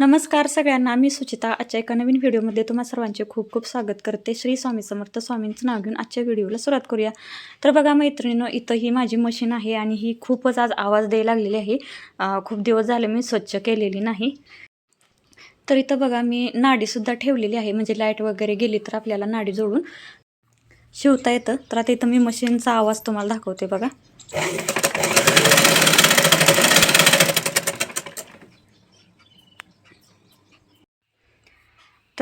नमस्कार सगळ्यांना मी सुचिता. आजच्या एका नवीन व्हिडिओमध्ये तुम्हा सर्वांचे खूप खूप स्वागत करते. श्री स्वामी समर्थ स्वामींचं नाव घेऊन आजच्या व्हिडिओला सुरुवात करूया. तर बघा मैत्रिणीनं इथं ही माझी मशीन आहे आणि ही खूपच आज आवाज द्यायला लागलेली आहे. खूप दिवस झाले मी स्वच्छ केलेली नाही. तर इथं बघा मी नाडीसुद्धा ठेवलेली आहे. म्हणजे लाइट वगैरे गेली तर आपल्याला नाडी जोडून शिवता येतं. तर आता इथं मी मशीनचा आवाज तुम्हाला दाखवते बघा.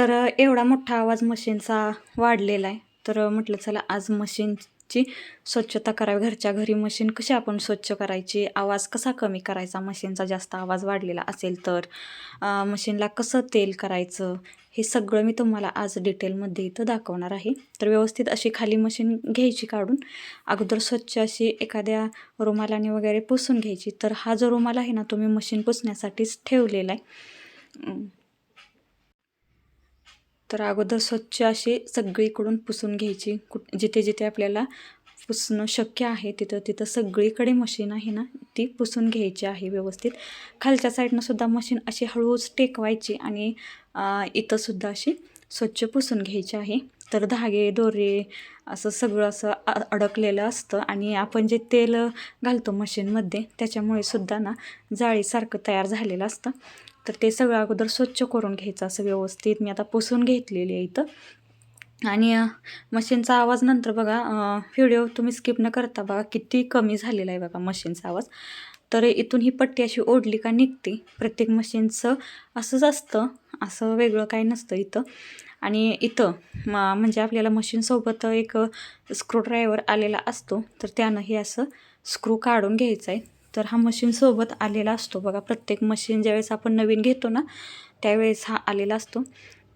तर एवढा मोठा आवाज मशीनचा वाढलेला आहे. तर म्हटलं चला आज मशीनची स्वच्छता करावी. घरच्या घरी मशीन कशी आपण स्वच्छ करायची? आवाज कसा कमी करायचा? मशीनचा जास्त आवाज वाढलेला असेल तर मशीनला कसं तेल करायचं? हे सगळं मी तुम्हाला आज डिटेलमध्ये इथं दाखवणार आहे. तर व्यवस्थित अशी खाली मशीन घ्यायची काढून अगोदर स्वच्छ अशी एखाद्या रुमालाने वगैरे पुसून घ्यायची. तर हा जो रुमाल आहे ना तुम्ही मशीन पुसण्यासाठीच ठेवलेला आहे. तर अगोदर स्वच्छ अशी सगळीकडून पुसून घ्यायची. कुठ जिथे जिथे आपल्याला पुसणं शक्य आहे तिथं तिथं सगळीकडे मशीन आहे ना ती पुसून घ्यायची आहे व्यवस्थित. खालच्या साईडनं सुद्धा मशीन अशी हळूहळूच टेकवायची आणि इथंसुद्धा अशी स्वच्छ पुसून घ्यायची आहे. तर धागे दोरे असं सगळं असं अडकलेलं असतं आणि आपण जे तेल घालतो मशीनमध्ये त्याच्यामुळे सुद्धा ना जाळीसारखं तयार झालेलं असतं. तर ते सगळं अगोदर स्वच्छ करून घ्यायचं असं व्यवस्थित मी आता पुसून घेतलेली आहे इथं. आणि मशीनचा आवाज नंतर बघा व्हिडिओ तुम्ही स्किप न करता बघा किती कमी झालेला आहे बघा मशीनचा आवाज. तर इथून ही पट्टी अशी ओढली का निघते. प्रत्येक मशीनचं असंच असतं असं वेगळं काही नसतं इथं. आणि इथं म्हणजे आपल्याला मशीनसोबत एक स्क्रूड्रायव्हर आलेला असतो. तर त्यानं हे असं स्क्रू काढून घ्यायचं आहे. तर हा मशीनसोबत आलेला असतो. बघा प्रत्येक मशीन ज्यावेळेस आपण नवीन घेतो ना त्यावेळेस हा आलेला असतो.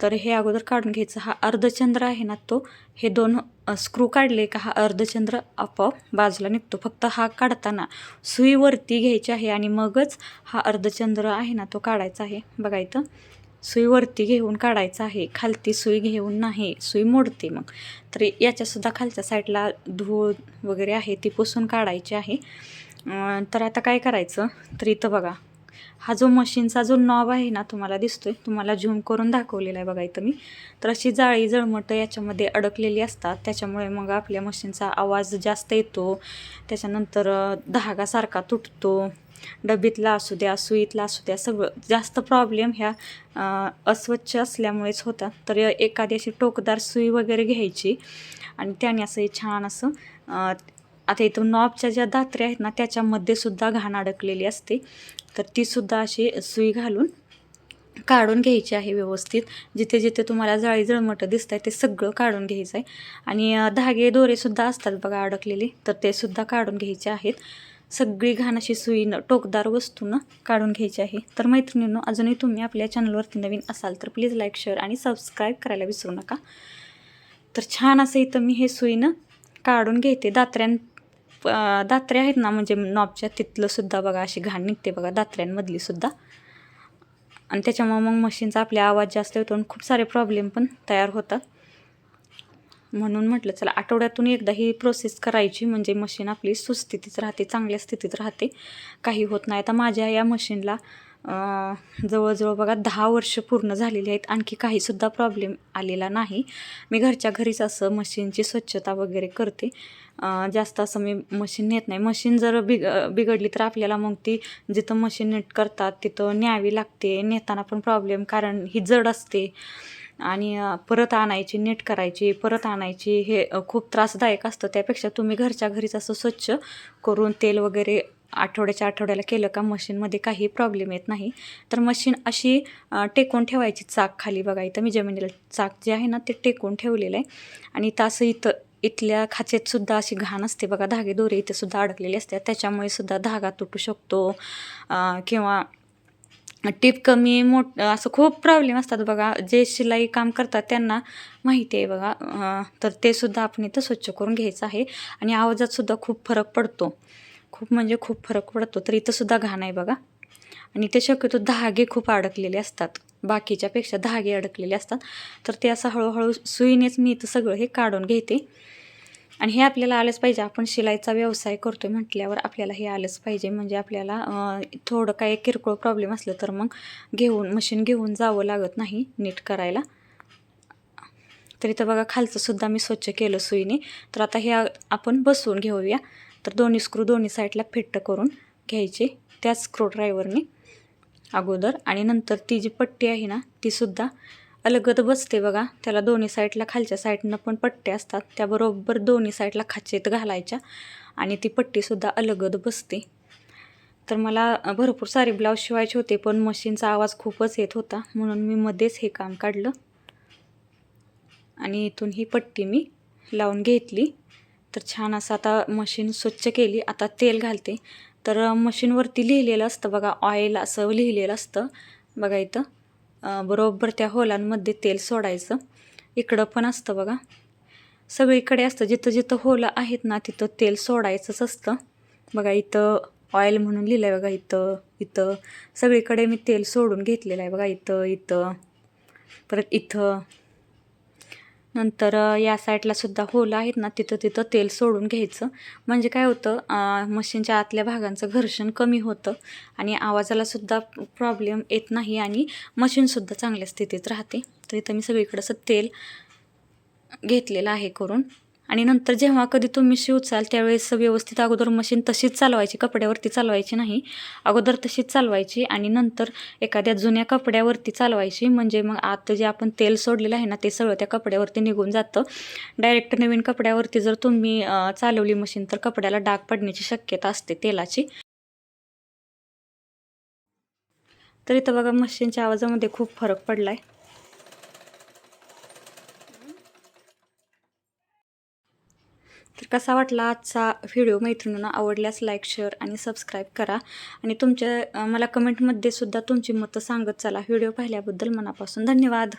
तर हे अगोदर काढून घ्यायचं. हा अर्धचंद्र आहे ना तो हे दोन स्क्रू काढले का हा अर्धचंद्र आपोआप बाजूला निघतो. फक्त हा काढताना सुई वरती घ्यायची आहे आणि मगच हा अर्धचंद्र आहे ना तो काढायचा आहे. बघा इथं सुई वरती घेऊन काढायचा आहे. खालती सुई घेऊन नाही सुई मोडते मग. तर याच्यासुद्धा खालच्या साईडला धूळ वगैरे आहे ती पुसून काढायची आहे. तर आता काय करायचं? तर इथं बघा. हा जो मशीनचा जो नॉब आहे ना तुम्हाला दिसतोय. तुम्हाला झूम करून दाखवलेला आहे बघा इथं मी. तर अशी जाळी जळमटं याच्यामध्ये अडकलेली असतात. त्याच्यामुळे मग आपल्या मशीनचा आवाज जास्त येतो. त्याच्यानंतर धागासारखा तुटतो. डबीतला असू द्या सुईतला असू द्या सगळं जास्त प्रॉब्लेम ह्या अस्वच्छ असल्यामुळेच होतात. तर एखादी अशी टोकदार सुई वगैरे घ्यायची. आणि त्याने असं छान असं आता इथं नॉबच्या ज्या दात्र्या आहेत ना त्याच्यामध्ये सुद्धा घाण अडकलेली असते. तर ती सुद्धा अशी सुई घालून काढून घ्यायची आहे व्यवस्थित. जिथे जिथे तुम्हाला जाळी जळमटं दिसत आहे ते सगळं काढून घ्यायचं आहे. आणि धागे दोरेसुद्धा असतात बघा अडकलेले तर ते सुद्धा काढून घ्यायचे आहेत. सगळी घाण अशी सुईनं टोकदार वस्तूनं काढून घ्यायची आहे. तर मैत्रिणींनो अजूनही तुम्ही आपल्या चॅनलवरती नवीन असाल तर प्लीज लाईक शेअर आणि सबस्क्राईब करायला विसरू नका. तर छान असं इथं मी हे सुईनं काढून घेते. दात्र्यां दात्र्या आहेत ना म्हणजे नॉबच्या तिथलंसुद्धा बघा अशी घाण निघते बघा दात्र्यांमधली सुद्धा. आणि त्याच्यामुळं मग मशीनचा आपले आवाज जास्त येतो आणि खूप सारे प्रॉब्लेम पण तयार होतात. म्हणून म्हटलं चला आठवड्यातून एकदा ही प्रोसेस करायची म्हणजे मशीन आपली सुस्थितीत राहते चांगल्या स्थितीत राहते. काही होत नाही. आता माझ्या या मशीनला जवळजवळ बघा दहा वर्ष पूर्ण झालेली आहेत. आणखी काहीसुद्धा प्रॉब्लेम आलेला नाही. मी घरच्या घरीच असं मशीनची स्वच्छता वगैरे करते. जास्त असं मी मशीन नेत नाही. मशीन जर बिग बिघडली तर आपल्याला मग ती जिथं मशीन नीट करतात तिथं न्यावी लागते. नेताना पण प्रॉब्लेम कारण ही जड असते. आणि परत आणायची नीट करायची परत आणायची हे खूप त्रासदायक असतं. त्यापेक्षा तुम्ही घरच्या घरीच असं स्वच्छ करून तेल वगैरे आठवड्याच्या आठवड्याला केलं का मशीनमध्ये काही प्रॉब्लेम येत नाही. तर मशीन अशी टेकून ठेवायची चाक खाली बघा इथं मी जमिनीला चाक जे आहे ना ते टेकून ठेवलेलं आहे. आणि तासं इथं इथल्या खाचेतसुद्धा अशी घाण असते बघा धागे दोरे इथेसुद्धा अडकलेले असतात. त्याच्यामुळे सुद्धा धागा तुटू शकतो किंवा टीप कमी मोठ असं खूप प्रॉब्लेम असतात बघा. जे शिलाई काम करतात त्यांना माहिती आहे बघा तर ते सुद्धा आपण इथं स्वच्छ करून घ्यायचं आहे. आणि आवाजात सुद्धा खूप फरक पडतो. खूप म्हणजे खूप फरक पडतो. तर इथं सुद्धा घाण आहे बघा. आणि ते शक्यतो धागे खूप अडकलेले असतात. बाकीच्यापेक्षा धागे अडकलेले असतात. तर ते असं हळूहळू सुईनेच मी इथं सगळं हे काढून घेते. आणि हे आपल्याला आलंच पाहिजे. आपण शिलाईचा व्यवसाय करतो आहे म्हटल्यावर आपल्याला हे आलंच पाहिजे. म्हणजे आपल्याला थोडं काय किरकोळ प्रॉब्लेम असलं तर मग घेऊन मशीन घेऊन जावं लागत नाही नीट करायला. तर इथं बघा खालचंसुद्धा मी स्वच्छ केलं सुईने. तर आता हे आपण बसवून घेऊया. तर दोन्ही स्क्रू दोन्ही साईडला फिट्ट करून घ्यायचे. त्याच स्क्रूड्रायव्हरने अगोदर. आणि नंतर ती जी पट्टी आहे ना तीसुद्धा अलगद बसते बघा. त्याला दोन्ही साईडला खालच्या साईडनं पण पट्ट्या असतात. त्याबरोबर दोन्ही साईडला खाचेत घालायच्या. आणि ती पट्टीसुद्धा अलगद बसते. तर मला भरपूर सारे ब्लाऊज शिवायचे होते पण मशीनचा आवाज खूपच येत होता. म्हणून मी मध्येच हे काम काढलं. आणि इथून ही पट्टी मी लावून घेतली. तर छान असं आता मशीन स्वच्छ केली. आता तेल घालते. तर मशीनवरती लिहिलेलं असतं बघा. ऑइल असं लिहिलेलं असतं. बघा इथं. बरोबर त्या होलांमध्ये तेल सोडायचं. इकडं पण असतं बघा. सगळीकडे असतं. जिथं जिथं होलं आहेत ना तिथं तेल सोडायचंच असतं. बघा इथं ऑइल म्हणून लिहिलं आहे बघा. इथं इथं. सगळीकडे मी तेल सोडून घेतलेलं आहे बघा. इथं इथं. परत इथं. नंतर या साईडला सुद्धा होलं आहेत ना तिथं तिथं तेल सोडून घ्यायचं. म्हणजे काय होतं मशीनच्या आतल्या भागांचं घर्षण कमी होतं आणि आवाजाला सुद्धा प्रॉब्लेम येत नाही आणि मशीनसुद्धा चांगल्या स्थितीत राहते. तर इथं मी सगळीकडं असं तेल घेतलेलं आहे करून. आणि नंतर जेव्हा कधी तुम्ही शिवचाल त्यावेळेस व्यवस्थित अगोदर मशीन तशीच चालवायची कपड्यावरती चालवायची नाही. अगोदर तशीच चालवायची आणि नंतर एखाद्या जुन्या कपड्यावरती चालवायची. म्हणजे मग आता जे आपण तेल सोडलेलं आहे ना ते सगळं त्या कपड्यावरती निघून जातं. डायरेक्ट नवीन कपड्यावरती जर तुम्ही चालवली मशीन तर कपड्याला डाग पडण्याची शक्यता असते तेलाची. तर इथं बघा मशीनच्या आवाजामध्ये खूप फरक पडला आहे तर कसा वाटला आजचा व्हिडिओ मैत्रिणींना आवडल्यास लाईक शेअर आणि सबस्क्राईब करा. आणि तुमच्या मला कमेंटमध्ये सुद्धा तुमची मतं सांगत चला. व्हिडिओ पाहिल्याबद्दल मनापासून धन्यवाद.